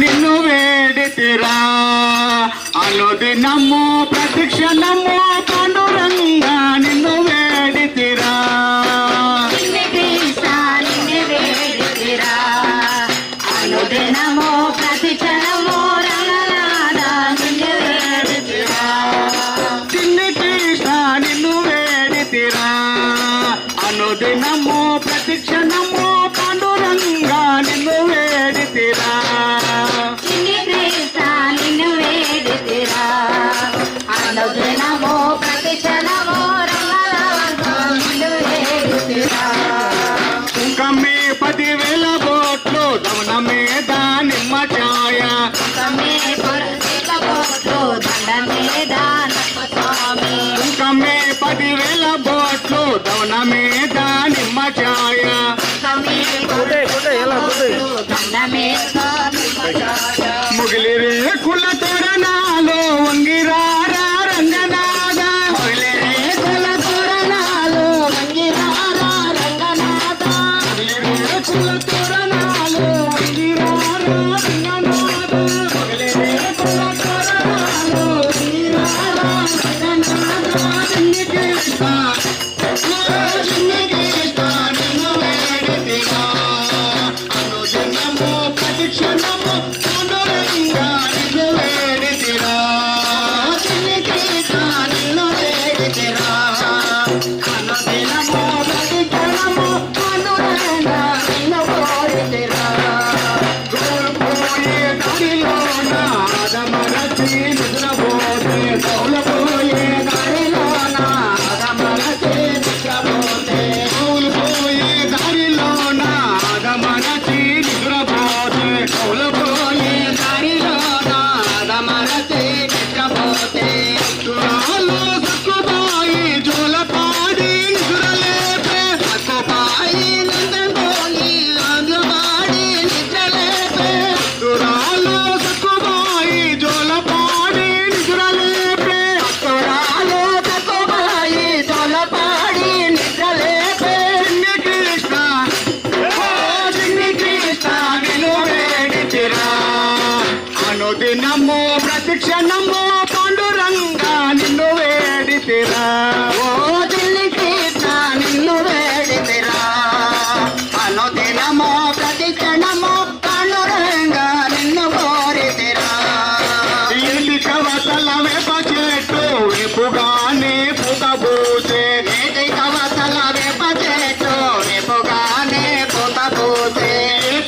నిన్ను వేడితిరా అనుదినము ప్రతిక్షణము ನಿಮ್ಮ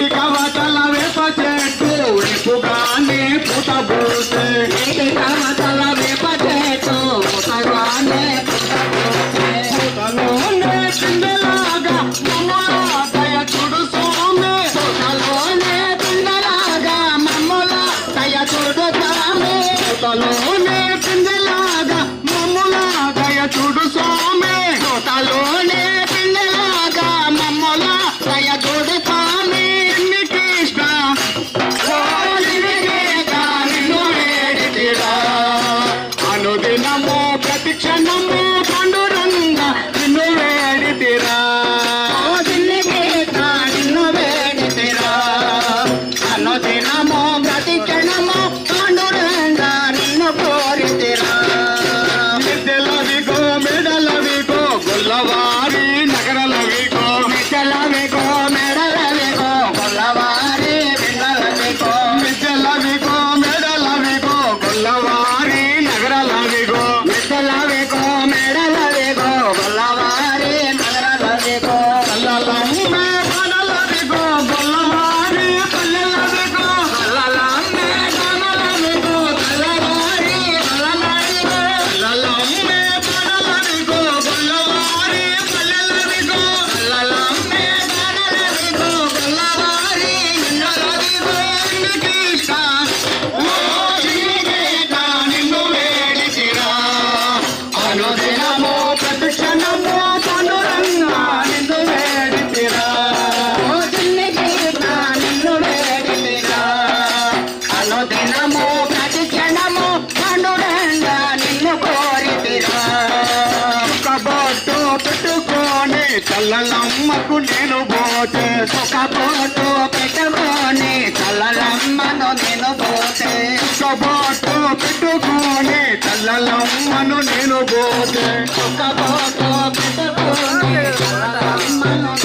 కవతల వేప చెట్టు రేపు కానీ పుట్టబోతే చల్లలమ్మకు నేను పోతే ఒక సుఖపోటు పెట్టుకోని చల్లలమ్మను నేను పోతే ఒక సుఖపోటు పెట్టుకోని చల్లలమ్మను నేను పోతే సుఖపోటు పెట్టుకొని చల్లలమ్మను